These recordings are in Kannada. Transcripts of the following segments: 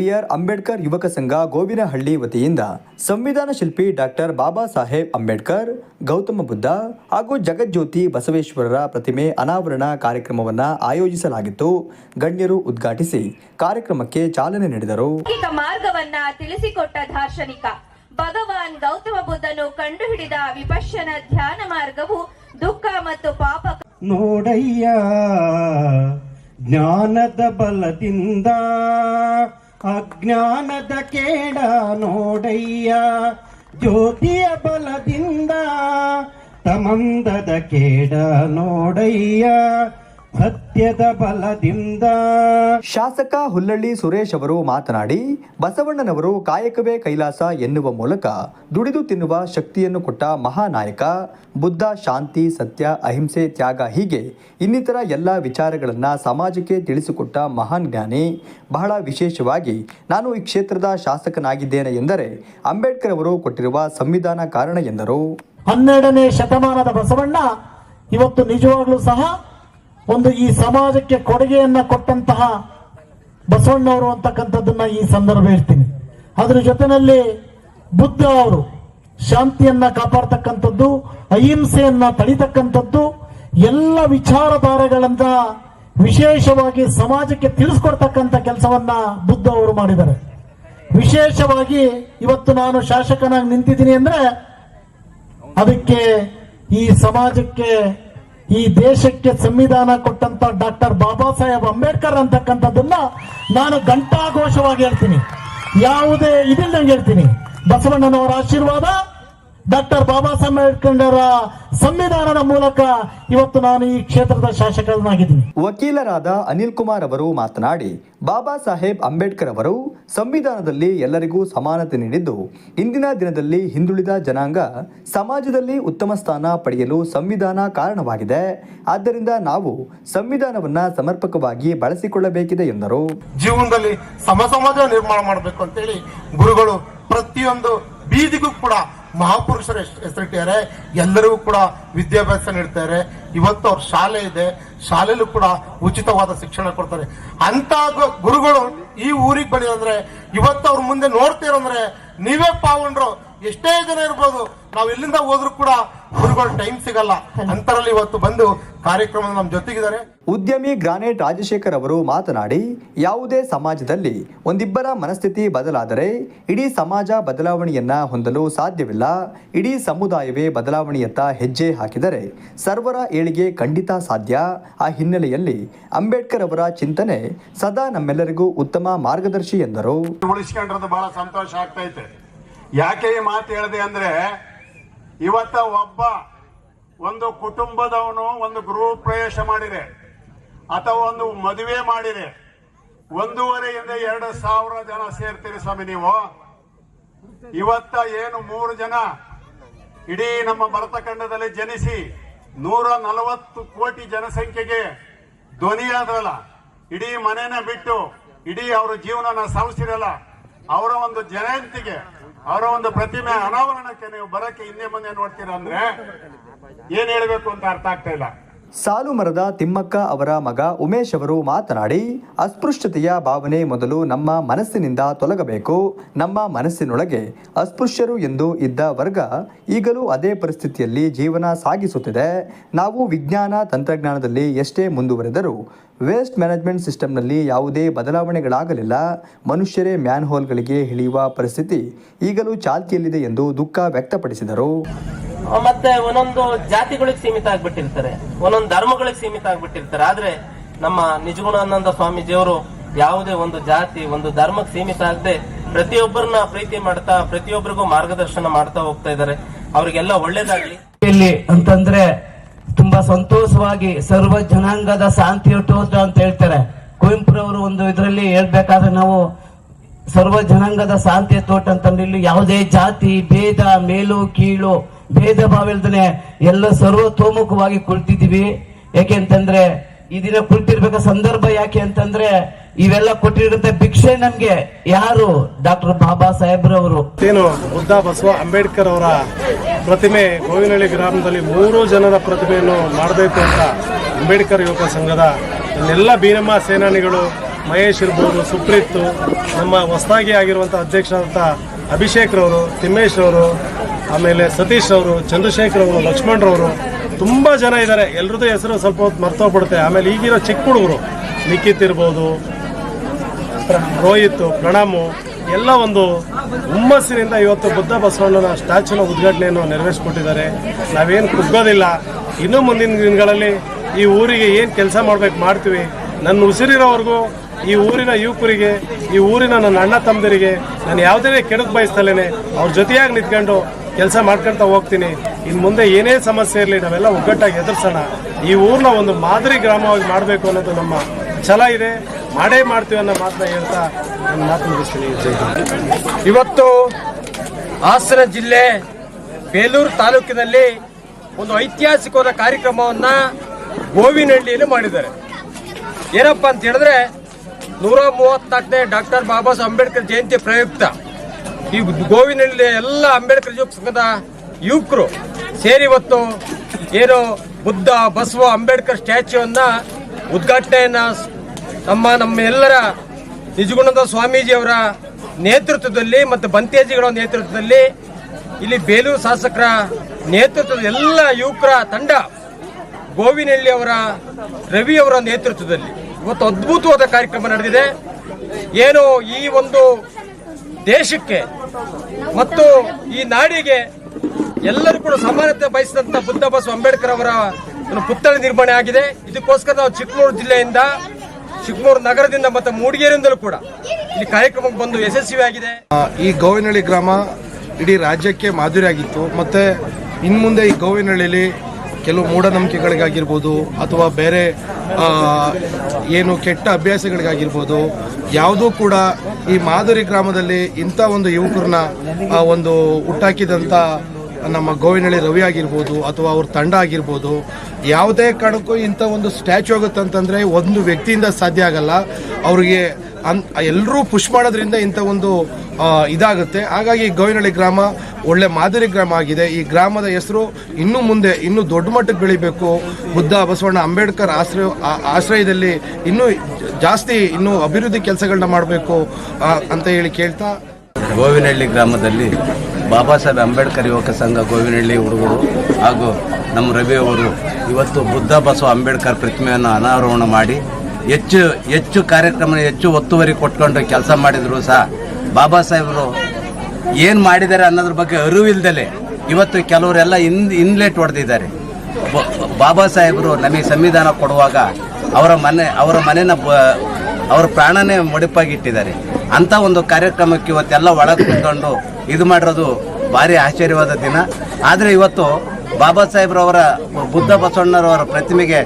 ಬಿಆರ್ ಅಂಬೇಡ್ಕರ್ ಯುವಕ ಸಂಘ ಗೋವಿನಹಳ್ಳಿ ವತಿಯಿಂದ ಸಂವಿಧಾನ ಶಿಲ್ಪಿ ಡಾಕ್ಟರ್ ಬಾಬಾ ಸಾಹೇಬ್ ಅಂಬೇಡ್ಕರ್ ಗೌತಮ ಬುದ್ಧ ಹಾಗೂ ಜಗಜ್ಯೋತಿ ಬಸವೇಶ್ವರರ ಪ್ರತಿಮೆ ಅನಾವರಣ ಕಾರ್ಯಕ್ರಮವನ್ನು ಆಯೋಜಿಸಲಾಗಿತ್ತು. ಗಣ್ಯರು ಉದ್ಘಾಟಿಸಿ ಕಾರ್ಯಕ್ರಮಕ್ಕೆ ಚಾಲನೆ ನೀಡಿದರು. ಮಾರ್ಗವನ್ನ ತಿಳಿಸಿಕೊಟ್ಟ ದಾರ್ಶನಿಕ ಭಗವಾನ್ ಗೌತಮ ಬುದ್ಧನು ಕಂಡುಹಿಡಿದ ವಿಪಶ್ಯನ ಧ್ಯಾನ ಮಾರ್ಗವು ದುಃಖ ಮತ್ತು ಪಾಪ ನೋಡಯ್ಯ ಜ್ಞಾನದ ಬಲದಿಂದ ಅಜ್ಞಾನದ ಕೇಡ ನೋಡಯ್ಯ ಜ್ಯೋತಿಯ ಬಲದಿಂದ ತಮಂದದ ಕೇಡ ನೋಡಯ್ಯ. ಸತ್ಯದ ಬಲದಿಂದ. ಶಾಸಕ ಹುಲ್ಲಳ್ಳಿ ಸುರೇಶ್ ಅವರು ಮಾತನಾಡಿ ಬಸವಣ್ಣನವರು ಕಾಯಕವೇ ಕೈಲಾಸ ಎನ್ನುವ ಮೂಲಕ ದುಡಿದು ತಿನ್ನುವ ಶಕ್ತಿಯನ್ನು ಕೊಟ್ಟ ಮಹಾನಾಯಕ ಬುದ್ಧ ಶಾಂತಿ ಸತ್ಯ ಅಹಿಂಸೆ ತ್ಯಾಗ ಹೀಗೆ ಇನ್ನಿತರ ಎಲ್ಲ ವಿಚಾರಗಳನ್ನು ಸಮಾಜಕ್ಕೆ ತಿಳಿಸಿಕೊಟ್ಟ ಮಹಾನ್ ಜ್ಞಾನಿ. ಬಹಳ ವಿಶೇಷವಾಗಿ ನಾನು ಈ ಕ್ಷೇತ್ರದ ಶಾಸಕನಾಗಿದ್ದೇನೆ ಎಂದರೆ ಅಂಬೇಡ್ಕರ್ ಅವರು ಕೊಟ್ಟಿರುವ ಸಂವಿಧಾನ ಕಾರಣ ಎಂದರು. ಹನ್ನೆರಡನೇ ಶತಮಾನದ ಬಸವಣ್ಣ ಇವತ್ತು ನಿಜವಾಗ್ಲೂ ಸಹ ಒಂದು ಈ ಸಮಾಜಕ್ಕೆ ಕೊಡುಗೆಯನ್ನ ಕೊಟ್ಟಂತಹ ಬಸವಣ್ಣವರು ಅಂತಕ್ಕಂಥದ್ದನ್ನ ಈ ಸಂದರ್ಭ ಹೇಳ್ತೀನಿ. ಅದ್ರ ಜೊತೆನಲ್ಲಿ ಬುದ್ಧ ಅವರು ಶಾಂತಿಯನ್ನ ಕಾಪಾಡ್ತಕ್ಕಂಥದ್ದು, ಅಹಿಂಸೆಯನ್ನ ತಳಿತಕ್ಕಂಥದ್ದು ಎಲ್ಲ ವಿಚಾರಧಾರೆಗಳನ್ನ ವಿಶೇಷವಾಗಿ ಸಮಾಜಕ್ಕೆ ತಿಳಿಸ್ಕೊಡ್ತಕ್ಕಂಥ ಕೆಲಸವನ್ನ ಬುದ್ಧ ಅವರು ಮಾಡಿದ್ದಾರೆ. ವಿಶೇಷವಾಗಿ ಇವತ್ತು ನಾನು ಶಾಸಕನಾಗಿ ನಿಂತಿದ್ದೀನಿ ಅಂದ್ರೆ ಅದಕ್ಕೆ ಈ ಸಮಾಜಕ್ಕೆ ಈ ದೇಶಕ್ಕೆ ಸಂವಿಧಾನ ಕೊಟ್ಟಂತ ಡಾಕ್ಟರ್ ಬಾಬಾ ಸಾಹೇಬ್ ಅಂಬೇಡ್ಕರ್ ಅಂತಕ್ಕಂಥದ್ದನ್ನ ನಾನು ಘಂಟಾಘೋಷವಾಗಿ ಹೇಳ್ತೀನಿ. ಯಾವುದೇ ಇದಿಲ್ಲ ಹೇಳ್ತೀನಿ. ಬಸವಣ್ಣನವರ ಆಶೀರ್ವಾದ ಡಾಕ್ಟರ್ ಬಾಬಾ ಸಾಹೇಬ್ ಅಂಬೇಡ್ಕರ್ ಸಂವಿಧಾನದ ಮೂಲಕ ಇವತ್ತು ನಾನು ಈ ಕ್ಷೇತ್ರದ ಶಾಸಕನಾಗಿದ್ದೀನಿ. ವಕೀಲರಾದ ಅನಿಲ್ ಕುಮಾರ್ ಅವರು ಮಾತನಾಡಿ ಬಾಬಾ ಸಾಹೇಬ್ ಅಂಬೇಡ್ಕರ್ ಅವರು ಸಂವಿಧಾನದಲ್ಲಿ ಎಲ್ಲರಿಗೂ ಸಮಾನತೆ ನೀಡಿದ್ದು ಇಂದಿನ ದಿನದಲ್ಲಿ ಹಿಂದುಳಿದ ಜನಾಂಗ ಸಮಾಜದಲ್ಲಿ ಉತ್ತಮ ಸ್ಥಾನ ಪಡೆಯಲು ಸಂವಿಧಾನ ಕಾರಣವಾಗಿದೆ. ಆದ್ದರಿಂದ ನಾವು ಸಂವಿಧಾನವನ್ನ ಸಮರ್ಪಕವಾಗಿ ಬಳಸಿಕೊಳ್ಳಬೇಕಿದೆ ಎಂದರು. ಜೀವನದಲ್ಲಿ ಸಮ ಸಮಾಜ ನಿರ್ಮಾಣ ಮಾಡಬೇಕು ಅಂತೇಳಿ ಗುರುಗಳು ಪ್ರತಿಯೊಂದು ಬೀದಿಗೂ ಕೂಡ ಮಹಾಪುರುಷರ ಹೆಸರಿಟ್ಟಿದ್ದಾರೆ ಎಲ್ಲರಿಗೂ ಕೂಡ ವಿದ್ಯಾಭ್ಯಾಸ ನೀಡ್ತಾರೆ. ಇವತ್ತು ಅವ್ರ ಶಾಲೆ ಇದೆ. ಶಾಲೆಯಲ್ಲೂ ಕೂಡ ಉಚಿತವಾದ ಶಿಕ್ಷಣ ಕೊಡ್ತಾರೆ. ಅಂತ ಗುರುಗಳು ಈ ಊರಿಗೆ ಬನ್ನಿ ಅಂದ್ರೆ, ಇವತ್ತು ಅವ್ರ ಮುಂದೆ ನೋಡ್ತೀರಂದ್ರೆ ನೀವೇ ಪಾವಂಡ್ರು. ಎಷ್ಟೇ ಜನ ಇರ್ಬೋದು, ನಾವು ಎಲ್ಲಿಂದ ಹೋದ್ರು ಕೂಡ ಗುರುಗಳು ಟೈಮ್ ಸಿಗಲ್ಲ. ಅಂತರಲ್ಲಿ ಇವತ್ತು ಬಂದು ಕಾರ್ಯಕ್ರಮ ನಮ್ಮ ಜೊತೆಗಿದ್ದಾರೆ. ಉದ್ಯಮಿ ಗ್ರಾನೇಟ್ ರಾಜಶೇಖರ್ ಅವರು ಮಾತನಾಡಿ ಯಾವುದೇ ಸಮಾಜದಲ್ಲಿ ಒಂದಿಬ್ಬರ ಮನಸ್ಥಿತಿ ಬದಲಾದರೆ ಇಡೀ ಸಮಾಜ ಬದಲಾವಣೆಯನ್ನ ಹೊಂದಲು ಸಾಧ್ಯವಿಲ್ಲ. ಇಡೀ ಸಮುದಾಯವೇ ಬದಲಾವಣೆಯತ್ತ ಹೆಜ್ಜೆ ಹಾಕಿದರೆ ಸರ್ವರ ಏಳಿಗೆ ಖಂಡಿತ ಸಾಧ್ಯ. ಆ ಹಿನ್ನೆಲೆಯಲ್ಲಿ ಅಂಬೇಡ್ಕರ್ ಅವರ ಚಿಂತನೆ ಸದಾ ನಮ್ಮೆಲ್ಲರಿಗೂ ಉತ್ತಮ ಮಾರ್ಗದರ್ಶಿ ಎಂದರು. ಉಳಿಸ್ಕೊಂಡಿರೋದು ಬಹಳ ಸಂತೋಷ ಆಗ್ತೈತೆ. ಯಾಕೆ ಈ ಮಾತು ಹೇಳಿದೆ ಅಂದ್ರೆ ಇವತ್ತ ಒಬ್ಬ, ಒಂದು ಕುಟುಂಬದವನು ಒಂದು ಗೃಹ ಪ್ರವೇಶ ಮಾಡಿದೆ, ಅಥವಾ ಒಂದು ಮದುವೆ ಮಾಡಿದೆ. ಒಂದೂವರೆಯಿಂದ ಎರಡು ಸಾವಿರ ಜನ ಸೇರ್ತೀರಿ ಸ್ವಾಮಿ ನೀವು. ಇವತ್ತ ಏನು ಮೂರು ಜನ? ಇಡೀ ನಮ್ಮ ಭರತಖಂಡದಲ್ಲಿ ಜನಿಸಿ ನೂರ ನಲವತ್ತು ಕೋಟಿ ಜನಸಂಖ್ಯೆಗೆ ಧ್ವನಿಯಾದ್ರಲ್ಲ ಇಡೀ ಮನೇನ ಬಿಟ್ಟು, ಇಡೀ ಅವರ ಜೀವನನ ಸಾವಿಸಿರಲ್ಲ ಅವರ ಒಂದು ಜಯಂತಿಗೆ ಅವರ ಒಂದು ಪ್ರತಿಮೆ ಅನಾವರಣಕ್ಕೆ ನೀವು ಬರಕ್ಕೆ ಹಿಂದೆ ಮುಂದೆ ನೋಡ್ತೀರಾ ಅಂದ್ರೆ ಏನ್ ಹೇಳ್ಬೇಕು ಅಂತ ಅರ್ಥ ಆಗ್ತಾ ಇಲ್ಲ. ಸಾಲು ಮರದ ತಿಮ್ಮಕ್ಕ ಅವರ ಮಗ ಉಮೇಶ್ ಅವರು ಮಾತನಾಡಿ, ಅಸ್ಪೃಶ್ಯತೆಯ ಭಾವನೆ ಮೊದಲು ನಮ್ಮ ಮನಸ್ಸಿನಿಂದ ತೊಲಗಬೇಕು, ನಮ್ಮ ಮನಸ್ಸಿನೊಳಗೆ ಅಸ್ಪೃಶ್ಯರು ಎಂದು ಇದ್ದ ವರ್ಗ ಈಗಲೂ ಅದೇ ಪರಿಸ್ಥಿತಿಯಲ್ಲಿ ಜೀವನ ಸಾಗಿಸುತ್ತಿದೆ. ನಾವು ವಿಜ್ಞಾನ ತಂತ್ರಜ್ಞಾನದಲ್ಲಿ ಎಷ್ಟೇ ಮುಂದುವರೆದರೂ ವೇಸ್ಟ್ ಮ್ಯಾನೇಜ್ಮೆಂಟ್ ಸಿಸ್ಟಮ್ನಲ್ಲಿ ಯಾವುದೇ ಬದಲಾವಣೆಗಳಾಗಲಿಲ್ಲ. ಮನುಷ್ಯರೇ ಮ್ಯಾನ್ ಹೋಲ್ಗಳಿಗೆ ಇಳಿಯುವ ಪರಿಸ್ಥಿತಿ ಈಗಲೂ ಚಾಲ್ತಿಯಲ್ಲಿದೆ ಎಂದು ದುಃಖ ವ್ಯಕ್ತಪಡಿಸಿದರು. ಮತ್ತೆ ಒಂದೊಂದು ಜಾತಿಗಳಿಗೆ ಸೀಮಿತ ಆಗ್ಬಿಟ್ಟಿರ್ತಾರೆ. ಒಂದೊಂದು ಧರ್ಮಗಳಿಗೆ ಸೀಮಿತ ಆಗ್ಬಿಟ್ಟಿರ್ತಾರೆ. ಆದ್ರೆ ನಮ್ಮ ನಿಜಗುಣಾನಂದ ಸ್ವಾಮೀಜಿಯವರು ಯಾವುದೇ ಒಂದು ಜಾತಿ ಒಂದು ಧರ್ಮಕ್ಕೆ ಸೀಮಿತ ಆಗದೆ ಪ್ರತಿಯೊಬ್ಬರನ್ನ ಪ್ರೀತಿ ಮಾಡ್ತಾ ಪ್ರತಿಯೊಬ್ಬರಿಗೂ ಮಾರ್ಗದರ್ಶನ ಮಾಡ್ತಾ ಹೋಗ್ತಾ ಇದ್ದಾರೆ. ಅವರಿಗೆಲ್ಲ ಒಳ್ಳೇದಾಗ್ಲಿ. ಇಲ್ಲಿ ಅಂತಂದ್ರೆ ತುಂಬಾ ಸಂತೋಷವಾಗಿ ಸರ್ವ ಜನಾಂಗದ ಶಾಂತಿಯುತ ಅಂತ ಹೇಳ್ತಾರೆ. ಕುವೆಂಪುರವರು ಒಂದು ಇದರಲ್ಲಿ ಹೇಳ್ಬೇಕಾದ್ರೆ ನಾವು ಸರ್ವ ಜನಾಂಗದ ಶಾಂತಿಯ ತೋಟ ಅಂತಂದ್ರೆ ಇಲ್ಲಿ ಯಾವುದೇ ಜಾತಿ, ಭೇದ, ಮೇಲು, ಕೀಳು, ಭೇದ ಭಾವ ಇಲ್ದನೆ ಎಲ್ಲ ಸರ್ವತೋಮುಖವಾಗಿ ಕುಳಿತಿದ್ದೀವಿ. ಯಾಕೆ ಅಂತಂದ್ರೆ ಈ ದಿನ ಕುಳಿತಿರ್ಬೇಕ ಸಂದರ್ಭ ಯಾಕೆ ಅಂತಂದ್ರೆ ಇವೆಲ್ಲ ಕೊಟ್ಟಿರುತ್ತೆ ಭಿಕ್ಷೆ ನಮ್ಗೆ. ಯಾರು? ಡಾಕ್ಟರ್ ಬಾಬಾ ಸಾಹೇಬ್ರವರು. ಏನು ಬುದ್ಧ ಬಸವ ಅಂಬೇಡ್ಕರ್ ಅವರ ಪ್ರತಿಮೆ, ಗೋವಿನಹಳ್ಳಿ ಗ್ರಾಮದಲ್ಲಿ ಮೂರು ಜನರ ಪ್ರತಿಮೆಯನ್ನು ಮಾಡಬೇಕು ಅಂತ ಅಂಬೇಡ್ಕರ್ ಯುವಕ ಸಂಘದ ಎಲ್ಲ ಬೀರಮ್ಮ ಸೇನಾನಿಗಳು, ಮಹೇಶ್ ಇರ್ಬೋದು, ಸುಪ್ರೀತ್, ನಮ್ಮ ಹೊಸದಾಗಿ ಆಗಿರುವಂಥ ಅಧ್ಯಕ್ಷರಾದಂಥ ಅಭಿಷೇಕ್ ರವರು, ತಿಮ್ಮೇಶ್ ಅವರು ಆಮೇಲೆ ಸತೀಶ್ ಅವರು ಚಂದ್ರಶೇಖರ್ ಅವರು, ಲಕ್ಷ್ಮಣ್ ರವರು, ತುಂಬ ಜನ ಇದ್ದಾರೆ. ಎಲ್ರದ್ದು ಹೆಸರು ಸ್ವಲ್ಪ ಹೊತ್ತು ಮರ್ತೋಗ್ಬಿಡುತ್ತೆ. ಆಮೇಲೆ ಈಗಿರೋ ಚಿಕ್ಕ ಹುಡುಗರು, ನಿಖಿತ್ ಇರ್ಬೋದು ರೋಹಿತ್, ಪ್ರಣಾಮು, ಎಲ್ಲ ಒಂದು ಹುಮ್ಮಸ್ಸಿನಿಂದ ಇವತ್ತು ಬುದ್ಧ ಬಸವಣ್ಣನ ಸ್ಟ್ಯಾಚ್ಯೂನ ಉದ್ಘಾಟನೆಯನ್ನು ನೆರವೇರಿಸ್ಕೊಟ್ಟಿದ್ದಾರೆ. ನಾವೇನು ಕುಗ್ಗೋದಿಲ್ಲ. ಇನ್ನೂ ಮುಂದಿನ ದಿನಗಳಲ್ಲಿ ಈ ಊರಿಗೆ ಏನು ಕೆಲಸ ಮಾಡಬೇಕು ಮಾಡ್ತೀವಿ. ನನ್ನ ಉಸಿರಿರೋವರೆಗೂ ಈ ಊರಿನ ಯುವಕರಿಗೆ, ಈ ಊರಿನ ನನ್ನ ಅಣ್ಣ ತಮ್ಮದರಿಗೆ ನಾನು ಯಾವುದೇ ಕೆಡಕ್ ಬಯಸ್ತಲೇನೆ ಅವ್ರ ಜೊತೆಯಾಗಿ ನಿಂತ್ಕೊಂಡು ಕೆಲಸ ಮಾಡ್ಕೊಂತ ಹೋಗ್ತೀನಿ. ಇನ್ನು ಮುಂದೆ ಏನೇ ಸಮಸ್ಯೆ ಇರಲಿ ನಾವೆಲ್ಲ ಒಗ್ಗಟ್ಟಾಗಿ ಎದುರಿಸೋಣ. ಈ ಊರನ್ನ ಒಂದು ಮಾದರಿ ಗ್ರಾಮವಾಗಿ ಮಾಡಬೇಕು ಅನ್ನೋದು ನಮ್ಮ ಛಲ ಇದೆ. ಮಾಡೇ ಮಾಡ್ತೀವಿ ಅನ್ನೋ ಮಾತನ್ನ ಹೇಳ್ತಾ ನನ್ನ ಮಾತು. ಇವತ್ತು ಹಾಸನ ಜಿಲ್ಲೆ ಬೇಲೂರು ತಾಲೂಕಿನಲ್ಲಿ ಒಂದು ಐತಿಹಾಸಿಕವಾದ ಕಾರ್ಯಕ್ರಮವನ್ನ ಗೋವಿನಹಳ್ಳಿಯಲ್ಲಿ ಮಾಡಿದ್ದಾರೆ ಏನಪ್ಪ ಅಂತ ಹೇಳಿದ್ರೆ ನೂರ ಮೂವತ್ನಾಲ್ಕನೇ ಡಾಕ್ಟರ್ ಬಾಬಾ ಸಾಹೇಬ್ ಅಂಬೇಡ್ಕರ್ ಜಯಂತಿ ಪ್ರಯುಕ್ತ ಈ ಗೋವಿನಹಳ್ಳಿ ಎಲ್ಲ ಅಂಬೇಡ್ಕರ್ ಯುವಕ ಸಂಘದ ಯುವಕರು ಸೇರಿ ಇವತ್ತು ಏನು ಬುದ್ಧ, ಬಸವ ಅಂಬೇಡ್ಕರ್ ಸ್ಟ್ಯಾಚ್ಯೂವನ್ನ ಉದ್ಘಾಟನೆಯನ್ನ ನಮ್ಮ ನಮ್ಮ ಎಲ್ಲರ ನಿಜಗುಣದ ಸ್ವಾಮೀಜಿಯವರ ನೇತೃತ್ವದಲ್ಲಿ ಮತ್ತು ಬಂತೇಜಿಗಳ ನೇತೃತ್ವದಲ್ಲಿ ಇಲ್ಲಿ ಬೇಲೂರು ಶಾಸಕರ ನೇತೃತ್ವದ ಎಲ್ಲ ಯುವಕರ ತಂಡ ಗೋವಿನಹಳ್ಳಿ ಅವರ, ರವಿ ಅವರ ನೇತೃತ್ವದಲ್ಲಿ. ಇವತ್ತು ಅದ್ಭುತವಾದ ಕಾರ್ಯಕ್ರಮ ನಡೆದಿದೆ. ಏನು ಈ ಒಂದು ದೇಶಕ್ಕೆ ಮತ್ತು ಈ ನಾಡಿಗೆ ಎಲ್ಲರೂ ಕೂಡ ಸಮಾನತೆ ಬಯಸಿದಂತ ಬುದ್ಧ ಬಸವ ಅಂಬೇಡ್ಕರ್ ಅವರ ಪುತ್ಥಳಿ ನಿರ್ಮಾಣ ಆಗಿದೆ. ಇದಕ್ಕೋಸ್ಕರ ನಾವು ಚಿಕ್ಕಮಗಳೂರು ಜಿಲ್ಲೆಯಿಂದ ಚಿಕ್ಕಮಗಳೂರು ನಗರದಿಂದ ಮತ್ತು ಮೂಡಿಗೆರೆಯಿಂದಲೂ ಕೂಡ ಇಲ್ಲಿ ಕಾರ್ಯಕ್ರಮಕ್ಕೆ ಬಂದು ಯಶಸ್ವಿಯಾಗಿದೆ ಈ ಗೋವಿನಹಳ್ಳಿ ಗ್ರಾಮ ಇಡೀ ರಾಜ್ಯಕ್ಕೆ ಮಾದರಿಯಾಗಿತ್ತು ಮತ್ತು ಇನ್ನು ಮುಂದೆ ಈ ಗೋವಿನಹಳ್ಳಿಲಿ ಕೆಲವು ಮೂಢನಂಬಿಕೆಗಳಿಗಾಗಿರ್ಬೋದು ಅಥವಾ ಬೇರೆ ಏನು ಕೆಟ್ಟ ಅಭ್ಯಾಸಗಳಿಗಾಗಿರ್ಬೋದು, ಯಾವುದೂ ಕೂಡ ಈ ಮಾದರಿ ಗ್ರಾಮದಲ್ಲಿ ಇಂಥ ಒಂದು ಯುವಕರನ್ನ ಒಂದು ಹುಟ್ಟಾಕಿದಂಥ ನಮ್ಮ ಗೋವಿನಹಳ್ಳಿ ರವಿ ಆಗಿರ್ಬೋದು ಅಥವಾ ಅವ್ರ ತಂಡ ಆಗಿರ್ಬೋದು, ಯಾವುದೇ ಕಾರಣಕ್ಕೂ ಇಂಥ ಒಂದು ಸ್ಟ್ಯಾಚು ಆಗುತ್ತೆ ಅಂತಂದರೆ ಒಂದು ವ್ಯಕ್ತಿಯಿಂದ ಸಾಧ್ಯ ಆಗಲ್ಲ. ಅವರಿಗೆ ಅನ್ ಎಲ್ಲರೂ ಪುಷ್ ಮಾಡೋದ್ರಿಂದ ಇಂಥ ಒಂದು ಇದಾಗುತ್ತೆ. ಹಾಗಾಗಿ ಗೋವಿನಹಳ್ಳಿ ಗ್ರಾಮ ಒಳ್ಳೆ ಮಾದರಿ ಗ್ರಾಮ ಆಗಿದೆ. ಈ ಗ್ರಾಮದ ಹೆಸರು ಇನ್ನೂ ಮುಂದೆ, ಇನ್ನೂ ದೊಡ್ಡ ಮಟ್ಟಕ್ಕೆ ಬೆಳಿಬೇಕು. ಬುದ್ಧ ಬಸವಣ್ಣ ಅಂಬೇಡ್ಕರ್ ಆಶ್ರಯ ಆಶ್ರಯದಲ್ಲಿ ಇನ್ನೂ ಜಾಸ್ತಿ ಇನ್ನೂ ಅಭಿವೃದ್ಧಿ ಕೆಲಸಗಳನ್ನ ಮಾಡಬೇಕು ಅಂತ ಹೇಳಿ ಕೇಳ್ತಾ ಗೋವಿನಹಳ್ಳಿ ಗ್ರಾಮದಲ್ಲಿ ಬಾಬಾ ಸಾಹೇಬ್ ಅಂಬೇಡ್ಕರ್ ಯುವಕ ಸಂಘ ಗೋವಿನಹಳ್ಳಿ ಹುಡುಗರು ಹಾಗೂ ನಮ್ಮ ರವಿ ಅವರು ಇವತ್ತು ಬುದ್ಧ ಬಸವ ಅಂಬೇಡ್ಕರ್ ಪ್ರತಿಮೆಯನ್ನು ಅನಾರೋಹಣ ಮಾಡಿ ಹೆಚ್ಚು ಹೆಚ್ಚು ಕಾರ್ಯಕ್ರಮ ಹೆಚ್ಚು ಒತ್ತುವರಿ ಕೊಟ್ಕೊಂಡು ಕೆಲಸ ಮಾಡಿದ್ರು ಸಹ ಬಾಬಾ ಸಾಹೇಬರು ಏನು ಮಾಡಿದ್ದಾರೆ ಅನ್ನೋದ್ರ ಬಗ್ಗೆ ಅರಿವಿಲ್ದಲೆ ಇವತ್ತು ಕೆಲವರೆಲ್ಲ ಇನ್ ಇನ್ಲೇಟ್ ಹೊಡೆದಿದ್ದಾರೆ. ಬಾಬಾ ಸಾಹೇಬರು ನಮಗೆ ಸಂವಿಧಾನ ಕೊಡುವಾಗ ಅವರ ಮನೆ, ಅವರ ಮನೆನ ಅವರ ಪ್ರಾಣನೇ ಮುಡಿಪಾಗಿಟ್ಟಿದ್ದಾರೆ. ಅಂತ ಒಂದು ಕಾರ್ಯಕ್ರಮಕ್ಕೆ ಇವತ್ತೆಲ್ಲ ಒಳಗೆ ಕುತ್ಕೊಂಡು ಇದು ಮಾಡಿರೋದು ಭಾರಿ ಆಶ್ಚರ್ಯವಾದ ದಿನ. ಆದರೆ ಇವತ್ತು ಬಾಬಾ ಸಾಹೇಬ್ರವರ ಬುದ್ಧ ಬಸವಣ್ಣರವರ ಪ್ರತಿಮೆಗೆ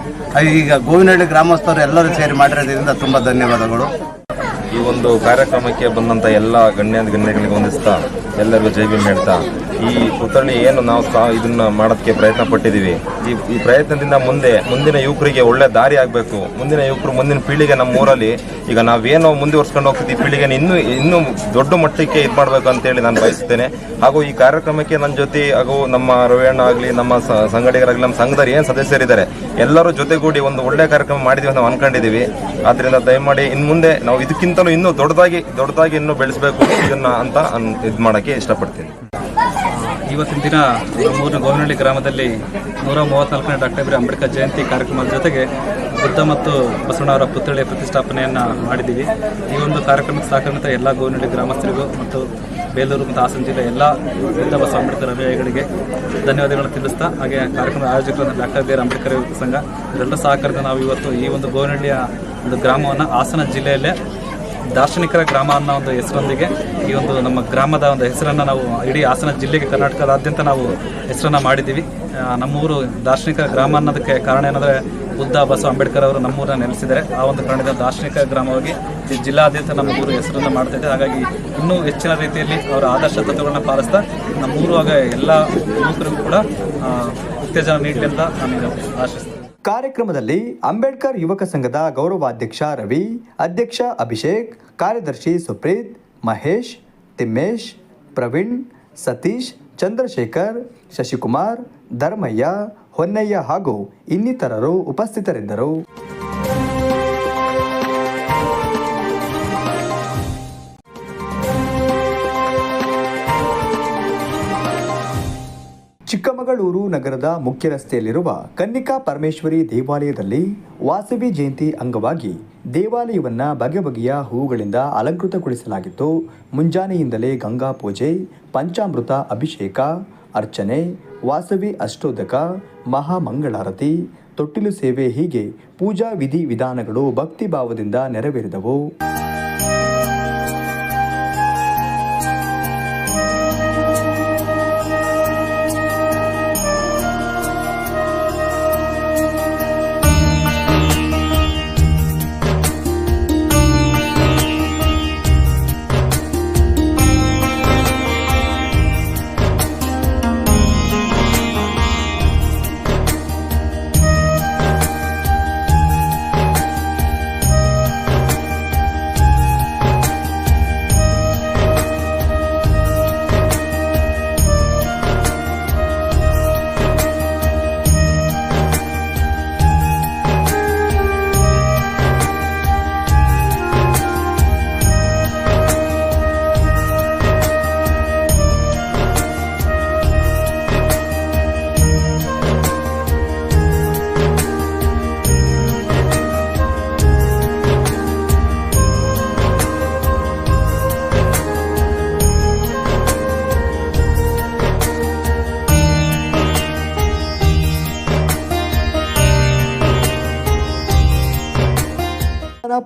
ಈಗ ಗೋವಿನಹಳ್ಳಿ ಗ್ರಾಮಸ್ಥರು ಎಲ್ಲರೂ ಸೇರಿ ಮಾಡಿರೋದ್ರಿಂದ ತುಂಬ ಧನ್ಯವಾದಗಳು. ಈ ಒಂದು ಕಾರ್ಯಕ್ರಮಕ್ಕೆ ಬಂದಂತ ಎಲ್ಲ ಗಣ್ಯ ಗಣ್ಯಗಳಿಗೆ ಹೊಂದಿಸ್ತಾ ಎಲ್ಲರಿಗೂ ಜೈ ಭೀಮ್ ಹೇಳ್ತಾ ಈ ಪುತ್ಥಳಿ ಏನು ನಾವು ಇದನ್ನ ಮಾಡೋದಕ್ಕೆ ಪ್ರಯತ್ನ ಪಟ್ಟಿದ್ದೀವಿ. ಈ ಈ ಪ್ರಯತ್ನದಿಂದ ಮುಂದೆ, ಮುಂದಿನ ಯುವಕರಿಗೆ ಒಳ್ಳೆ ದಾರಿ ಆಗಬೇಕು. ಮುಂದಿನ ಯುವಕರು ಮುಂದಿನ ಪೀಳಿಗೆ ನಮ್ಮ ಊರಲ್ಲಿ. ಈಗ ನಾವೇನೋ ಮುಂದುವರ್ಸ್ಕೊಂಡು ಹೋಗ್ತಿದ್ದೀವಿ. ಪೀಳಿಗೆ ಇನ್ನೂ ಇನ್ನೂ ದೊಡ್ಡ ಮಟ್ಟಕ್ಕೆ ಇದು ಮಾಡಬೇಕು ಅಂತೇಳಿ ನಾನು ಬಯಸ್ತೇನೆ. ಹಾಗೂ ಈ ಕಾರ್ಯಕ್ರಮಕ್ಕೆ ನನ್ನ ಜೊತೆ ಹಾಗೂ ನಮ್ಮ ರವಿಯಣ್ಣ ಆಗಲಿ, ನಮ್ಮ ಸಂಘಟಕರಾಗಲಿ ನಮ್ಮ ಸಂಘದವ್ರು ಏನು ಸದಸ್ಯರಿದ್ದಾರೆ, ಎಲ್ಲರೂ ಜೊತೆಗೂಡಿ ಒಂದು ಒಳ್ಳೆ ಕಾರ್ಯಕ್ರಮ ಮಾಡಿದೀವಿ ಅಂತ ನಾವು ಅನ್ಕೊಂಡಿದ್ದೀವಿ. ಆದ್ರಿಂದ ದಯಮಾಡಿ ಇನ್ನು ಮುಂದೆ ನಾವು ಇದಕ್ಕಿಂತಲೂ ಇನ್ನೂ ದೊಡ್ಡದಾಗಿ ದೊಡ್ಡದಾಗಿ ಇನ್ನೂ ಬೆಳೆಸಬೇಕು ಇದನ್ನ ಅಂತ ಇದು ಮಾಡೋಕ್ಕೆ ಇಷ್ಟಪಡ್ತೀನಿ. ಇವತ್ತಿನ ದಿನ ನಮ್ಮೂರಿನ ಗೋವಿನಹಳ್ಳಿ ಗ್ರಾಮದಲ್ಲಿ ನೂರ ಮೂವತ್ನಾಲ್ಕನೇ ಡಾಕ್ಟರ್ ಬಿ ಅಂಬೇಡ್ಕರ್ ಜಯಂತಿ ಕಾರ್ಯಕ್ರಮದ ಜೊತೆಗೆ ಬುದ್ಧ ಮತ್ತು ಬಸವಣ್ಣವರ ಪುತ್ಥಳಿಯ ಪ್ರತಿಷ್ಠಾಪನೆಯನ್ನು ಮಾಡಿದ್ದೀವಿ. ಈ ಒಂದು ಕಾರ್ಯಕ್ರಮಕ್ಕೆ ಸಹಕರಿಸಿದ ಎಲ್ಲ ಗೋವಿನಹಳ್ಳಿ ಗ್ರಾಮಸ್ಥರಿಗೂ ಮತ್ತು ಬೇಲೂರು ಮತ್ತು ಹಾಸನ ಜಿಲ್ಲೆ ಎಲ್ಲ ಬುದ್ಧ ಬಸವ ಅಂಬೇಡ್ಕರ್ ಅನುಯಾಯಿಗಳಿಗೆ ಧನ್ಯವಾದಗಳನ್ನು ತಿಳಿಸ್ತಾ, ಹಾಗೆ ಕಾರ್ಯಕ್ರಮದ ಆಯೋಜಕರಾದ doctor B R Ambedkar Sangha ಇವರೆಲ್ಲ ಸಹಕಾರದ ನಾವು ಇವತ್ತು ಈ ಒಂದು ಗೋವಿನಹಳ್ಳಿಯ ಒಂದು ಗ್ರಾಮವನ್ನು ಹಾಸನ ಜಿಲ್ಲೆಯಲ್ಲೇ ದಾರ್ಶನಿಕರ ಗ್ರಾಮ ಅನ್ನೋ ಒಂದು ಹೆಸರೊಂದಿಗೆ ಈ ಒಂದು ನಮ್ಮ ಗ್ರಾಮದ ಒಂದು ಹೆಸರನ್ನು ನಾವು ಇಡೀ ಹಾಸನ ಜಿಲ್ಲೆಗೆ ಕರ್ನಾಟಕದಾದ್ಯಂತ ನಾವು ಹೆಸರನ್ನು ಮಾಡಿದ್ದೀವಿ. ನಮ್ಮೂರು ದಾರ್ಶನಿಕ ಗ್ರಾಮ ಅನ್ನೋದಕ್ಕೆ ಕಾರಣ ಏನಂದರೆ ಬುದ್ಧ ಬಸವ ಅಂಬೇಡ್ಕರ್ ಅವರು ನಮ್ಮೂರನ್ನ ನೆಲೆಸಿದ್ದಾರೆ. ಆ ಒಂದು ಕಾರಣದಿಂದ ದಾರ್ಶನಿಕ ಗ್ರಾಮವಾಗಿ ಜಿಲ್ಲಾದ್ಯಂತ ನಮ್ಮ ಊರು ಹೆಸರನ್ನು ಮಾಡ್ತಾ ಇದೆ ಹಾಗಾಗಿ ಇನ್ನೂ ಹೆಚ್ಚಿನ ರೀತಿಯಲ್ಲಿ ಅವರ ಆದರ್ಶ ತತ್ವಗಳನ್ನ ಪಾಲಿಸ್ತಾ ನಮ್ಮೂರು ಆಗ ಎಲ್ಲ ಯುವಕರಿಗೂ ಕೂಡ ಉತ್ತೇಜನ ನೀಡಲಿ ಅಂತ ನಾನು ಆಶಿಸ್ತೀನಿ. ಕಾರ್ಯಕ್ರಮದಲ್ಲಿ ಅಂಬೇಡ್ಕರ್ ಯುವಕ ಸಂಘದ ಗೌರವಾಧ್ಯಕ್ಷ ರವಿ, ಅಧ್ಯಕ್ಷ ಅಭಿಷೇಕ್, ಕಾರ್ಯದರ್ಶಿ ಸುಪ್ರೀತ್, ಮಹೇಶ್, ತಿಮ್ಮೇಶ್, ಪ್ರವೀಣ್, ಸತೀಶ್, ಚಂದ್ರಶೇಖರ್, ಶಶಿಕುಮಾರ್, ಧರ್ಮಯ್ಯ, ಹೊನ್ನಯ್ಯ ಹಾಗೂ ಇನ್ನಿತರರು ಉಪಸ್ಥಿತರಿದ್ದರು. ಚಿಕ್ಕಮಗಳೂರು ನಗರದ ಮುಖ್ಯ ರಸ್ತೆಯಲ್ಲಿರುವ ಕನ್ನಿಕಾ ಪರಮೇಶ್ವರಿ ದೇವಾಲಯದಲ್ಲಿ ವಾಸವಿ ಜಯಂತಿ ಅಂಗವಾಗಿ ದೇವಾಲಯವನ್ನ ಬಗೆ ಬಗೆಯ ಹೂವುಗಳಿಂದ ಅಲಂಕೃತಗೊಳಿಸಲಾಗಿತ್ತು ಮುಂಜಾನೆಯಿಂದಲೇ ಗಂಗಾ ಪೂಜೆ, ಪಂಚಾಮೃತ ಅಭಿಷೇಕ, ಅರ್ಚನೆ, ವಾಸವಿ ಅಷ್ಟೋದಕ, ಮಹಾಮಂಗಳಾರತಿ, ತೊಟ್ಟಿಲು ಸೇವೆ ಹೀಗೆ ಪೂಜಾ ವಿಧಿ ವಿಧಾನಗಳು ಭಕ್ತಿಭಾವದಿಂದ ನೆರವೇರಿದವು.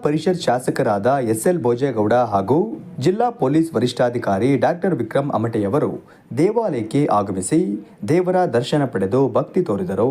ಪರಿಷತ್ ಶಾಸಕರಾದ ಎಸ್ಎಲ್ ಭೋಜೇಗೌಡ ಹಾಗೂ ಜಿಲ್ಲಾ ಪೊಲೀಸ್ ವರಿಷ್ಠಾಧಿಕಾರಿ ಡಾಕ್ಟರ್ ವಿಕ್ರಮ್ ಅಮಟೆಯವರು ದೇವಾಲಯಕ್ಕೆ ಆಗಮಿಸಿ ದೇವರ ದರ್ಶನ ಪಡೆದು ಭಕ್ತಿ ತೋರಿದರು.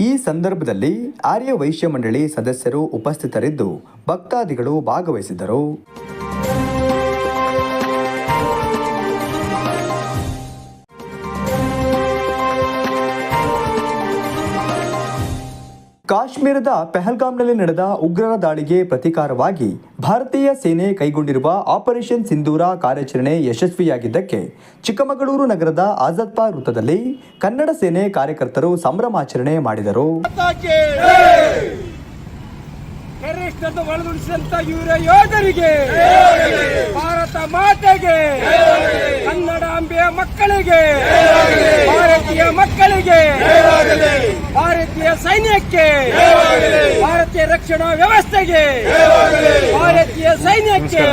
ಈ ಸಂದರ್ಭದಲ್ಲಿ ಆರ್ಯ ವೈಶ್ಯ ಮಂಡಳಿ ಸದಸ್ಯರು ಉಪಸ್ಥಿತರಿದ್ದು ಭಕ್ತಾದಿಗಳು ಭಾಗವಹಿಸಿದ್ದರು. ಕಾಶ್ಮೀರದ ಪೆಹಲ್ಗಾಮ್ನಲ್ಲಿ ನಡೆದ ಉಗ್ರರ ದಾಳಿಗೆ ಪ್ರತೀಕಾರವಾಗಿ ಭಾರತೀಯ ಸೇನೆ ಕೈಗೊಂಡಿರುವ ಆಪರೇಷನ್ ಸಿಂಧೂರ ಕಾರ್ಯಾಚರಣೆ ಯಶಸ್ವಿಯಾಗಿದ್ದಕ್ಕೆ ಚಿಕ್ಕಮಗಳೂರು ನಗರದ ಆಜಾದ್ ವೃತ್ತದಲ್ಲಿ ಕನ್ನಡ ಸೇನೆ ಕಾರ್ಯಕರ್ತರು ಸಂಭ್ರಮಾಚರಣೆ ಮಾಡಿದರು. ಟೆರರಿಸ್ಟನ್ನು ಒಳನುಡಿಸಿದಂತ ಇವರ ಯೋಧರಿಗೆ ಭಾರತ ಮಾತೆಗೆ ಕನ್ನಡಾಂಬೆಯ ಮಕ್ಕಳಿಗೆ ಭಾರತೀಯ ಮಕ್ಕಳಿಗೆ ಭಾರತೀಯ ಸೈನ್ಯಕ್ಕೆ ಭಾರತೀಯ ರಕ್ಷಣಾ ವ್ಯವಸ್ಥೆಗೆ ಭಾರತೀಯ ಸೈನ್ಯಕ್ಕೆ.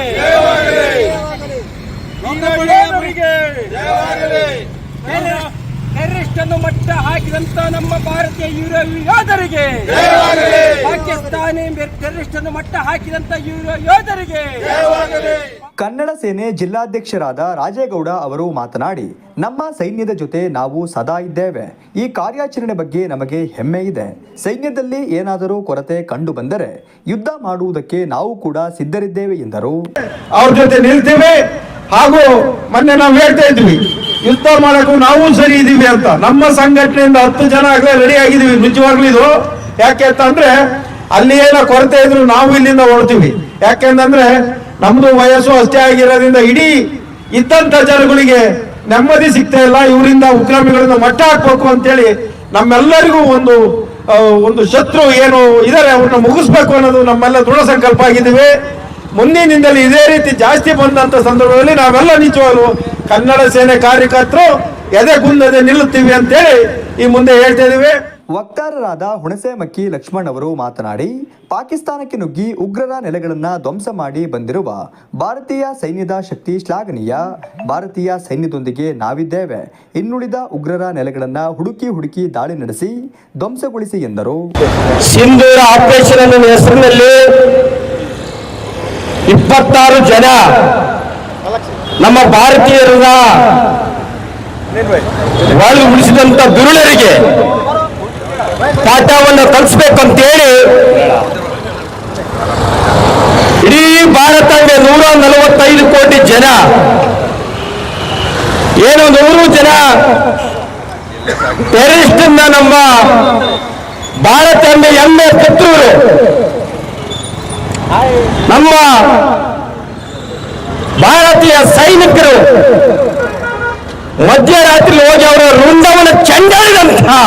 ಟೆರರಿಸ್ಟ್ ಮಟ್ಟ ಹಾಕಿದಂತ ನಮ್ಮ ಭಾರತೀಯ ಯುವ ಯೋಧರಿಗೆ. ಪಾಕಿಸ್ತಾನಿ ಟೆರರಿಸ್ಟ್ ಅನ್ನು ಮಟ್ಟ ಹಾಕಿದಂತ ಯುವ ಯೋಧರಿಗೆ. ಕನ್ನಡ ಸೇನೆ ಜಿಲ್ಲಾಧ್ಯಕ್ಷರಾದ ರಾಜೇಗೌಡ ಅವರು ಮಾತನಾಡಿ ನಮ್ಮ ಸೈನ್ಯದ ಜೊತೆ ನಾವು ಸದಾ ಇದ್ದೇವೆ. ಈ ಕಾರ್ಯಾಚರಣೆ ಬಗ್ಗೆ ನಮಗೆ ಹೆಮ್ಮೆ ಇದೆ. ಸೈನ್ಯದಲ್ಲಿ ಏನಾದರೂ ಕೊರತೆ ಕಂಡು ಬಂದರೆ ಯುದ್ಧ ಮಾಡುವುದಕ್ಕೆ ನಾವು ಕೂಡ ಸಿದ್ಧರಿದ್ದೇವೆ ಎಂದರು. ಅವ್ರ ಜೊತೆ ನಿಲ್ತೇವೆ. ಹಾಗೂ ಮೊನ್ನೆ ನಾವು ಹೇಳ್ತಾ ಇದ್ವಿ ಯುದ್ಧ ಮಾಡಕ್ಕೂ ನಾವು ಸರಿ ಇದೀವಿ ಅಂತ. ನಮ್ಮ ಸಂಘಟನೆಯಿಂದ ಹತ್ತು ಜನ ಆಗಲೇ ರೆಡಿ ಆಗಿದ್ದೀವಿ. ನಿಜವಾಗ್ಲೂ ಇದು? ಯಾಕೆ ಅಂತಂದ್ರೆ ಅಲ್ಲಿ ಏನೋ ಕೊರತೆ ಇದ್ರು ನಾವು ಇಲ್ಲಿಂದ ಹೊರಡ್ತೀವಿ. ಯಾಕೆಂತಂದ್ರೆ ನಮ್ದು ವಯಸ್ಸು ಅಷ್ಟೇ ಆಗಿರೋದ್ರಿಂದ ಇಡೀ ಇದ್ದಂತ ಜನಗಳಿಗೆ ನೆಮ್ಮದಿ ಸಿಗ್ತಾ ಇಲ್ಲ. ಇವರಿಂದ ಉಗ್ರಮಿಗಳನ್ನ ಮಟ್ಟ ಹಾಕ್ಬೇಕು ಅಂತೇಳಿ ನಮ್ಮೆಲ್ಲರಿಗೂ ಒಂದು ಒಂದು ಶತ್ರು ಏನು ಇದಾರೆ, ಅವ್ರನ್ನ ಮುಗಿಸ್ಬೇಕು ಅನ್ನೋದು ನಮ್ಮೆಲ್ಲ ದೃಢ ಸಂಕಲ್ಪ ಆಗಿದ್ದೀವಿ. ಮುಂದಿನಿಂದಲೂ ಇದೇ ರೀತಿ ಜಾಸ್ತಿ ಬಂದಂತ ಸಂದರ್ಭದಲ್ಲಿ ನಾವೆಲ್ಲ ನಿಜವಾಗ್ಲು ಕನ್ನಡ ಸೇನೆ ಕಾರ್ಯಕರ್ತರು ಎದೆ ಗುಂದದೆ ನಿಲ್ಲುತ್ತೀವಿ ಅಂತೇಳಿ ಈ ಮುಂದೆ ಹೇಳ್ತಾ ಇದೀವಿ ವಕ್ತಾರರಾದ ಹುಣಸೆಮಕ್ಕಿ ಲಕ್ಷ್ಮಣ್ ಅವರು ಮಾತನಾಡಿ ಪಾಕಿಸ್ತಾನಕ್ಕೆ ನುಗ್ಗಿ ಉಗ್ರರ ನೆಲೆಗಳನ್ನು ಧ್ವಂಸ ಮಾಡಿ ಬಂದಿರುವ ಭಾರತೀಯ ಸೈನ್ಯದ ಶಕ್ತಿ ಶ್ಲಾಘನೀಯ ಭಾರತೀಯ ಸೈನ್ಯದೊಂದಿಗೆ ನಾವಿದ್ದೇವೆ ಇನ್ನುಳಿದ ಉಗ್ರರ ನೆಲೆಗಳನ್ನು ಹುಡುಕಿ ಹುಡುಕಿ ದಾಳಿ ನಡೆಸಿ ಧ್ವಂಸಗೊಳಿಸಿ ಎಂದರು. ಸಿಂಧೂರ ಆಪರೇಷನ್ ಹೆಸರಿನಲ್ಲಿ ಇಪ್ಪತ್ತಾರು ಜನ ನಮ್ಮ ಭಾರತೀಯರನ್ನ ಒಳಗೆ ಉಳಿಸಿದಂತ ದುರುಳರಿಗೆ ಪಾಠವನ್ನು ಕಲಿಸ್ಬೇಕಂತೇಳಿ ಇಡೀ ಭಾರತಕ್ಕೆ ನೂರ ನಲವತ್ತೈದು ಕೋಟಿ ಜನ, ಏನು ನೂರು ಜನ ಟೆರರಿಸ್ಟ್ ನಮ್ಮ ಭಾರತ ಎಂಬ ಹೆಮ್ಮೆ ಪುತ್ರರು ನಮ್ಮ ಭಾರತೀಯ ಸೈನಿಕರು ಮಧ್ಯರಾತ್ರಿ ಹೋಗಿ ಅವರ ವೃಂದವನ್ನು ಚೆಂಡಾಡಿದಂತಹ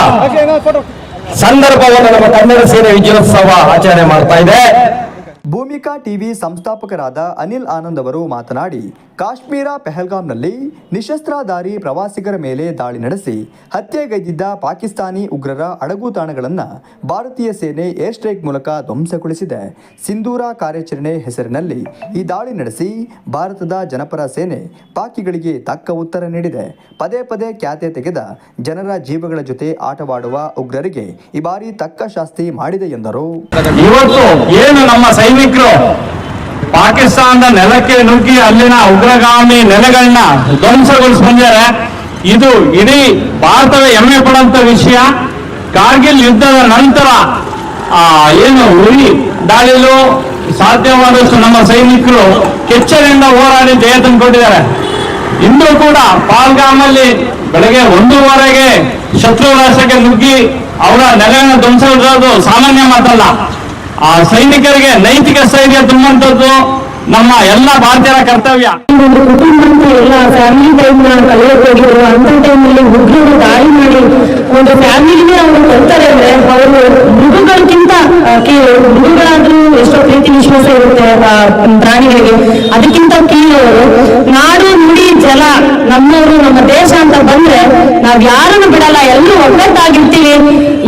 ಸಂದರ್ಭವನ್ನು ನಮ್ಮ ಕನ್ನಡ ಸೇನೆ ವಿಜಯೋತ್ಸವ ಆಚರಣೆ ಮಾಡ್ತಾ ಇದೆ. ಭೂಮಿಕಾ ಟಿವಿ ಸಂಸ್ಥಾಪಕರಾದ ಅನಿಲ್ ಆನಂದ್ ಅವರು ಮಾತನಾಡಿ ಕಾಶ್ಮೀರ ಪೆಹಲ್ಗಾಂನಲ್ಲಿ ನಿಶಸ್ತ್ರಧಾರಿ ಪ್ರವಾಸಿಗರ ಮೇಲೆ ದಾಳಿ ನಡೆಸಿ ಹತ್ಯೆಗೈದಿದ್ದ ಪಾಕಿಸ್ತಾನಿ ಉಗ್ರರ ಅಡಗು ತಾಣಗಳನ್ನು ಭಾರತೀಯ ಸೇನೆ ಏರ್ ಸ್ಟ್ರೈಕ್ ಮೂಲಕ ಧ್ವಂಸಗೊಳಿಸಿದೆ. ಸಿಂಧೂರ ಕಾರ್ಯಾಚರಣೆ ಹೆಸರಿನಲ್ಲಿ ಈ ದಾಳಿ ನಡೆಸಿ ಭಾರತದ ಜನಪರ ಸೇನೆ ಪಾಕಿಗಳಿಗೆ ತಕ್ಕ ಉತ್ತರ ನೀಡಿದೆ. ಪದೇ ಪದೇ ಖ್ಯಾತೆ ತೆಗೆದ ಜನರ ಜೀವಗಳ ಜೊತೆ ಆಟವಾಡುವ ಉಗ್ರರಿಗೆ ಈ ಬಾರಿ ತಕ್ಕ ಶಾಸ್ತಿ ಮಾಡಿದೆ ಎಂದರು. ಪಾಕಿಸ್ತಾನದ ನೆಲಕ್ಕೆ ನುಗ್ಗಿ ಅಲ್ಲಿನ ಉಗ್ರಗಾಮಿ ನೆಲೆಗಳನ್ನ ಧ್ವಂಸಗೊಳಿಸಿ ಬಂದಿದ್ದಾರೆ ಇದು ಇಡೀ ಭಾರತದ ಹೆಮ್ಮೆ ಪಡುವಂತ ವಿಷಯ. ಕಾರ್ಗಿಲ್ ಯುದ್ಧದ ನಂತರ ಏನು ಉರಿ ದಾಳಿಲು ಸಾಧ್ಯವಾದಷ್ಟು ನಮ್ಮ ಸೈನಿಕರು ಕೆಚ್ಚಲಿಂದ ಹೋರಾಡಿ ಜಯ ತಂದುಕೊಂಡಿದ್ದಾರೆ ಇಂದು ಕೂಡ ಪಾಲ್ಗಾಮಲ್ಲಿ ಬೆಳಗ್ಗೆ ಒಂದೂವರೆಗೆ ಶತ್ರು ರಾಷ್ಟ್ರಕ್ಕೆ ನುಗ್ಗಿ ಅವರ ನೆಲೆಯನ್ನು ಧ್ವಂಸಗೊಳಿಸೋದು ಸಾಮಾನ್ಯ ಮಾತಲ್ಲ. ಆ ಸೈನಿಕರಿಗೆ ನೈತಿಕ ಸೈನ್ಯ ತುಂಬುವಂಥದ್ದು ನಮ್ಮ ಎಲ್ಲ ಭಾರತೀಯರ ಕರ್ತವ್ಯ. ಒಂದು ಕುಟುಂಬಕ್ಕೆ ಎಲ್ಲ ಅಂತ ಒಂದು ಫ್ಯಾಮಿಲಿಗೆ ಅವರು ಕೊಡ್ತಾರೆ ಅಂದ್ರೆ ಅವರು ಮೃಗಗಳಿಗಿಂತ ಆ, ಕೀಳು ಮೃಗಗಳಾದ್ರೂ ಎಷ್ಟೋ ಪ್ರೀತಿ ವಿಶ್ವಾಸ ಇರುತ್ತೆ ಪ್ರಾಣಿಗಳಿಗೆ. ಅದಕ್ಕಿಂತ ಕೀಳವರು ನಾಡು, ನುಡಿ, ಜಲ, ನಮ್ಮವರು, ನಮ್ಮ ದೇಶ ಅಂತ ಬಂದ್ರೆ ನಾವ್ ಯಾರನ್ನು ಬಿಡಲ್ಲ, ಎಲ್ಲರೂ ಒಗ್ಗಟ್ಟಾಗಿರ್ತೀವಿ.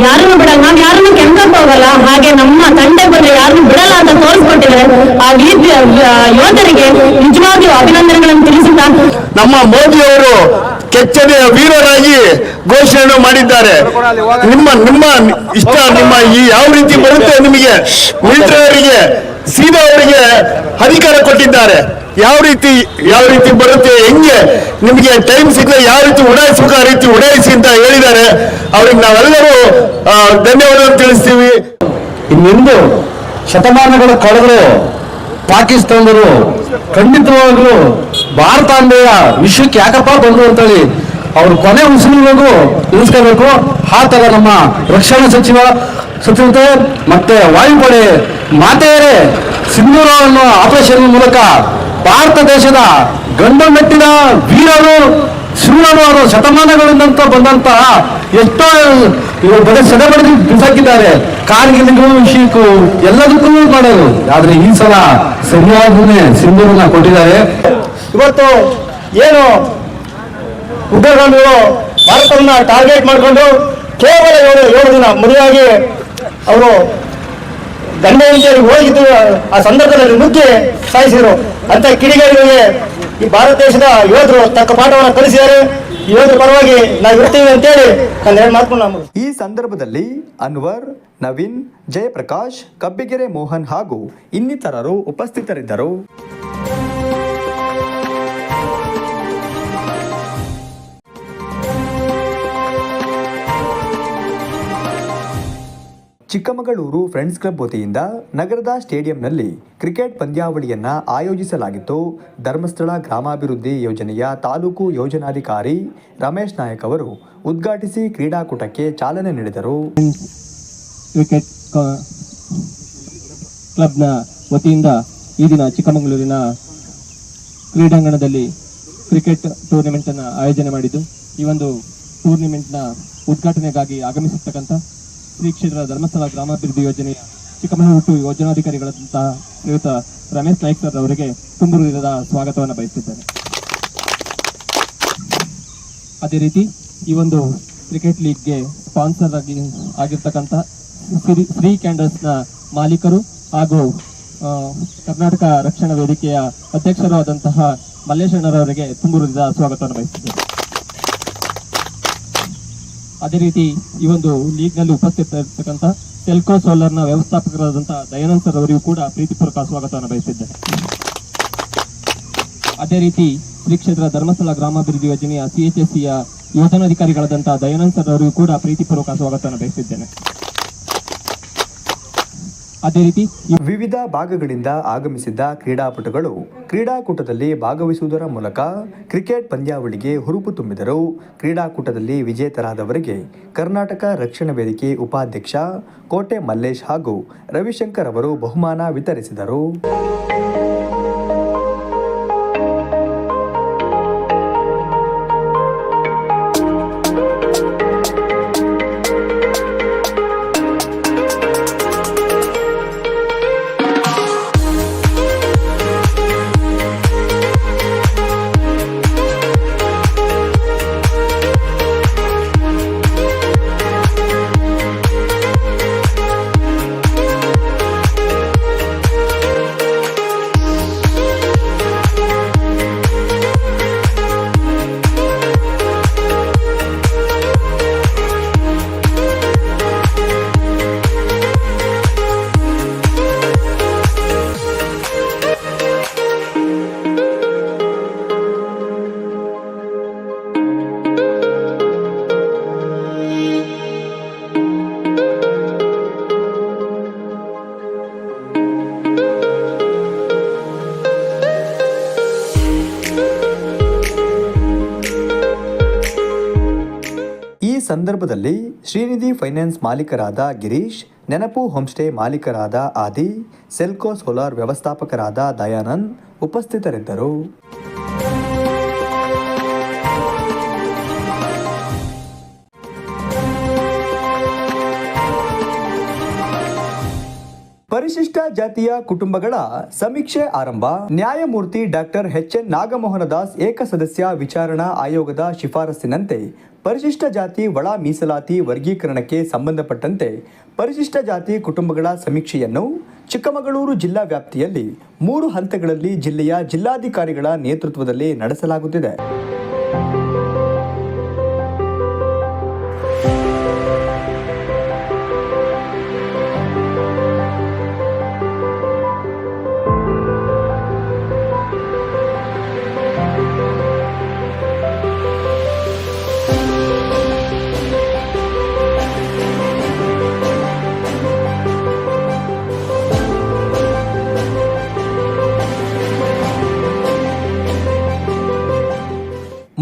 ಯಾರನ್ನು ಬಿಡಲ್ಲ, ನಾವ್ ಯಾರನ್ನು ಕೆಣಕಕ್ ಹೋಗಲ್ಲ. ಹಾಗೆ ನಮ್ಮ ತಂಡೆ ಬಂದ್ರೆ ಯಾರನ್ನು ಬಿಡಲ್ಲ ಅಂತ ತೋರಿಸ್ಕೊಟ್ಟಿದ್ದಾರೆ. ಆ, ಯೋಧರಿಗೆ ನಿಜವಾಗಿಯೂ ಅಭಿನಂದನೆಗಳನ್ನು ತಿಳಿಸುತ್ತಾ ನಮ್ಮ ಮೋದಿಯವರು ಕೆಚ್ಚನೆಯ ವೀರರಾಗಿ ಘೋಷಣೆ ಮಾಡಿದ್ದಾರೆ. ನಿಮ್ಮ ನಿಮ್ಮ ಇಷ್ಟ, ನಿಮ್ಮ ಈ ಯಾವ ರೀತಿ ಬರುತ್ತೆ ನಿಮಗೆ? ಮಿಲಿಟರಿ ಅವರಿಗೆ ಸೀದಾ ಅವರಿಗೆ ಅಧಿಕಾರ ಕೊಟ್ಟಿದ್ದಾರೆ. ಯಾವ ರೀತಿ ಯಾವ ರೀತಿ ಬರುತ್ತೆ, ಹೆಂಗೆ? ನಿಮಗೆ ಟೈಮ್ ಸಿಗದೆ ಯಾವ ರೀತಿ ಉಡಾಯಿಸಬೇಕು ಆ ರೀತಿ ಉಡಾಯಿಸಿ ಅಂತ ಹೇಳಿದ್ದಾರೆ. ಅವ್ರಿಗೆ ನಾವೆಲ್ಲರೂ ಧನ್ಯವಾದ ತಿಳಿಸ್ತೀವಿ. ಇನ್ನೊಂದು ಶತಮಾನಗಳು ಕಳೆದ್ರು ಪಾಕಿಸ್ತಾನದವರು ಭಾರತ ಭಾರತಾಂಬೆಯ ವಿಶ್ವಕ್ಕೆ ಯಾಕಪ್ಪ ಬಂದ್ರು ಅಂತೇಳಿ ಅವರು ಕೊನೆ ಉಸಿರಿಗೂ ನಿಲ್ಲಿಸ್ಕೋಬೇಕು ಆ ಥರ ನಮ್ಮ ರಕ್ಷಣಾ ಸಚಿವ ಸಚಿವತೆ ಮತ್ತೆ ವಾಯುಪಡೆ ಮಾತೆಯರೇ, ಸಿಂಧೂರ ಅನ್ನೋ ಆಪರೇಷನ್ ಮೂಲಕ ಭಾರತ ದೇಶದ ಗಂಡ ಮೆಟ್ಟಿದ ವೀರರು ಶತಮಾನಗಳಿಂದ ಬಂದಂತಹ ಎಷ್ಟೋ ಇವರು ಬರೀ ಸೆಡೆ ಬಡಿದು ಬಿಸಾಕಿದ್ದಾರೆ. ಕಾರ್ಗಿಲ್ಗೂ ವಿಷಯಕ್ಕೂ ಎಲ್ಲದಕ್ಕೂ ಮಾಡೋರು. ಆದ್ರೆ ಈ ಸಲ ಸರಿಯಾದನೆ ಸಿಂಧೂರನ್ನ ಕೊಟ್ಟಿದ್ದಾರೆ. ಇವತ್ತು ಏನು ಉಗ್ರಗಾಮಿಗಳು ಭಾರತವನ್ನ ಟಾರ್ಗೆಟ್ ಮಾಡಿಕೊಂಡು ಕೇವಲ ಏಳು ಏಳು ದಿನ ಮದುವೆಯಾಗಿ ಅವರು ಗಂಡ ವಿಷಯರು ಹೋಗಿದ್ದು ಆ ಸಂದರ್ಭದಲ್ಲಿ ನುಗ್ಗಿ ಸಾಯಿಸಿದ್ರು. ಅಂತ ಕಿಡಿಗೇಡಿಗಳಿಗೆ ಈ ಭಾರತ ದೇಶದ ಯೋಧರು ತಕ್ಕ ಪಾಠವನ್ನು ಕಲಿಸಿದ್ದಾರೆ. ಯೋಧರ ಪರವಾಗಿ ನಾವು ಇರ್ತೀವಿ ಅಂತೇಳಿ ನಾನು ಎರಡು ಮಾತು ಈ ಸಂದರ್ಭದಲ್ಲಿ ಅನ್ವರ್, ನವೀನ್, ಜಯಪ್ರಕಾಶ್, ಕಬ್ಬಿಗೆರೆ ಮೋಹನ್ ಹಾಗೂ ಇನ್ನಿತರರು ಉಪಸ್ಥಿತರಿದ್ದರು. ಚಿಕ್ಕಮಗಳೂರು ಫ್ರೆಂಡ್ಸ್ ಕ್ಲಬ್ ವತಿಯಿಂದ ನಗರದ ಸ್ಟೇಡಿಯಂನಲ್ಲಿ ಕ್ರಿಕೆಟ್ ಪಂದ್ಯಾವಳಿಯನ್ನು ಆಯೋಜಿಸಲಾಗಿತ್ತು. ಧರ್ಮಸ್ಥಳ ಗ್ರಾಮಾಭಿವೃದ್ಧಿ ಯೋಜನೆಯ ತಾಲೂಕು ಯೋಜನಾಧಿಕಾರಿ ರಮೇಶ್ ನಾಯಕ್ ಅವರು ಉದ್ಘಾಟಿಸಿ ಕ್ರೀಡಾಕೂಟಕ್ಕೆ ಚಾಲನೆ ನೀಡಿದರು. ಕ್ರಿಕೆಟ್ ಕ್ಲಬ್ನ ವತಿಯಿಂದ ಈ ದಿನ ಚಿಕ್ಕಮಗಳೂರಿನ ಕ್ರೀಡಾಂಗಣದಲ್ಲಿ ಕ್ರಿಕೆಟ್ ಟೂರ್ನಿಮೆಂಟನ್ನು ಆಯೋಜನೆ ಮಾಡಿದ್ದು, ಈ ಒಂದು ಟೂರ್ನಿಮೆಂಟ್ನ ಉದ್ಘಾಟನೆಗಾಗಿ ಆಗಮಿಸಿರ್ತಕ್ಕಂಥ ಶ್ರೀ ಕ್ಷೇತ್ರ ಧರ್ಮಸ್ಥಳ ಗ್ರಾಮಾಭಿವೃದ್ಧಿ ಯೋಜನೆಯ ಚಿಕ್ಕಮಗಳೂರು ಯೋಜನಾಧಿಕಾರಿಗಳಂತಹ ರಮೇಶ್ ನಾಯ್ಕ್ ಸರ್ ಅವರಿಗೆ ತುಂಬು ಹೃದಯದ ಸ್ವಾಗತವನ್ನು ಬಯಸಿದ್ದಾರೆ ಅದೇ ರೀತಿ ಈ ಒಂದು ಕ್ರಿಕೆಟ್ ಲೀಗ್ಗೆ ಸ್ಪಾನ್ಸರ್ ಆಗಿ ಆಗಿರ್ತಕ್ಕಂಥ ಶ್ರೀ ಶ್ರೀ ಕ್ಯಾಂಡಲ್ಸ್ನ ಮಾಲೀಕರು ಹಾಗೂ ಕರ್ನಾಟಕ ರಕ್ಷಣಾ ವೇದಿಕೆಯ ಅಧ್ಯಕ್ಷರೂ ಆದಂತಹ ಮಲ್ಲೇಶಣ್ಣರವರಿಗೆ ತುಂಬರು ಹೃದಯದ ಸ್ವಾಗತವನ್ನು ಬಯಸಿದ್ದೇನೆ ಅದೇ ರೀತಿ ಈ ಒಂದು ಲೀಗ್ನಲ್ಲಿ ಉಪಸ್ಥಿತರಿರ್ತಕ್ಕಂಥ ಸೆಲ್ಕೋ ನ ವ್ಯವಸ್ಥಾಪಕರಾದಂತಹ ದಯಾನಂದ್ ಸರ್ ಅವರಿಗೂ ಕೂಡ ಪ್ರೀತಿಪೂರ್ವಕ ಸ್ವಾಗತವನ್ನು ಬಯಸಿದ್ದೇನೆ ಅದೇ ರೀತಿ ಶ್ರೀ ಕ್ಷೇತ್ರ ಧರ್ಮಸ್ಥಳ ಗ್ರಾಮಾಭಿವೃದ್ಧಿ ಯೋಜನೆಯ ಸಿಎಚ್ಎಸ್ಸಿಯ ಯೋಜನಾಧಿಕಾರಿಗಳಾದಂತಹ ದಯಾನಂದ್ ಸರ್ ಅವರಿಗೂ ಕೂಡ ಪ್ರೀತಿಪೂರ್ವಕ ಸ್ವಾಗತವನ್ನು ಬಯಸಿದ್ದೇನೆ ಅದೇ ರೀತಿ ವಿವಿಧ ಭಾಗಗಳಿಂದ ಆಗಮಿಸಿದ್ದ ಕ್ರೀಡಾಪಟುಗಳು ಕ್ರೀಡಾಕೂಟದಲ್ಲಿ ಭಾಗವಹಿಸುವುದರ ಮೂಲಕ ಕ್ರಿಕೆಟ್ ಪಂದ್ಯಾವಳಿಗೆ ಹುರುಪು ತುಂಬಿದರು. ಕ್ರೀಡಾಕೂಟದಲ್ಲಿ ವಿಜೇತರಾದವರಿಗೆ ಕರ್ನಾಟಕ ರಕ್ಷಣಾ ವೇದಿಕೆ ಉಪಾಧ್ಯಕ್ಷ ಕೋಟೆ ಮಲ್ಲೇಶ್ ಹಾಗೂ ರವಿಶಂಕರ್ ಅವರು ಬಹುಮಾನ ವಿತರಿಸಿದರು. ಸಂದರ್ಭದಲ್ಲಿ ಶ್ರೀನಿಧಿ ಫೈನಾನ್ಸ್ ಮಾಲೀಕರಾದ ಗಿರೀಶ್ ನೆನಪು ಹೋಮ್ಸ್ಟೇ ಮಾಲೀಕರಾದ ಆದಿ ಸೆಲ್ಕೋ ಸೋಲಾರ್ ವ್ಯವಸ್ಥಾಪಕರಾದ ದಯಾನಂದ್ ಉಪಸ್ಥಿತರಿದ್ದರು. ಪರಿಶಿಷ್ಟ ಜಾತಿಯ ಕುಟುಂಬಗಳ ಸಮೀಕ್ಷೆ ಆರಂಭ. ನ್ಯಾಯಮೂರ್ತಿ doctor H N Nagamohan Das ಏಕಸದಸ್ಯ ವಿಚಾರಣಾ ಆಯೋಗದ ಶಿಫಾರಸ್ಸಿನಂತೆ ಪರಿಶಿಷ್ಟ ಜಾತಿ ಒಳ ಮೀಸಲಾತಿ ವರ್ಗೀಕರಣಕ್ಕೆ ಸಂಬಂಧಪಟ್ಟಂತೆ ಪರಿಶಿಷ್ಟ ಜಾತಿ ಕುಟುಂಬಗಳ ಸಮೀಕ್ಷೆಯನ್ನು ಚಿಕ್ಕಮಗಳೂರು ಜಿಲ್ಲಾ ವ್ಯಾಪ್ತಿಯಲ್ಲಿ ಮೂರು ಹಂತಗಳಲ್ಲಿ ಜಿಲ್ಲೆಯ ಜಿಲ್ಲಾಧಿಕಾರಿಗಳ ನೇತೃತ್ವದಲ್ಲಿ ನಡೆಸಲಾಗುತ್ತಿದೆ.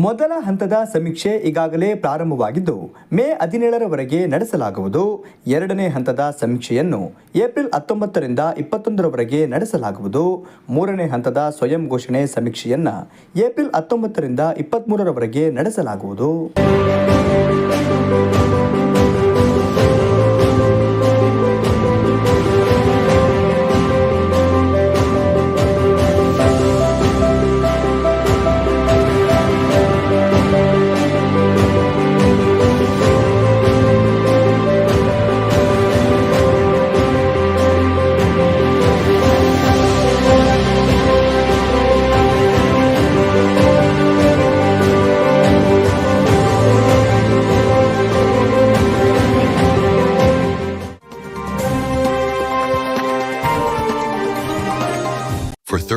ಮೊದಲ ಹಂತದ ಸಮೀಕ್ಷೆ ಈಗಾಗಲೇ ಪ್ರಾರಂಭವಾಗಿದ್ದು, ಮೇ ಹದಿನೇಳರವರೆಗೆ ನಡೆಸಲಾಗುವುದು. ಎರಡನೇ ಹಂತದ ಸಮೀಕ್ಷೆಯನ್ನು ಏಪ್ರಿಲ್ ಹತ್ತೊಂಬತ್ತರಿಂದ ಇಪ್ಪತ್ತೊಂದರವರೆಗೆ ನಡೆಸಲಾಗುವುದು. ಮೂರನೇ ಹಂತದ ಸ್ವಯಂ ಘೋಷಣೆ ಸಮೀಕ್ಷೆಯನ್ನು ಏಪ್ರಿಲ್ ಹತ್ತೊಂಬತ್ತರಿಂದ ಇಪ್ಪತ್ತ್ಮೂರರವರೆಗೆ ನಡೆಸಲಾಗುವುದು.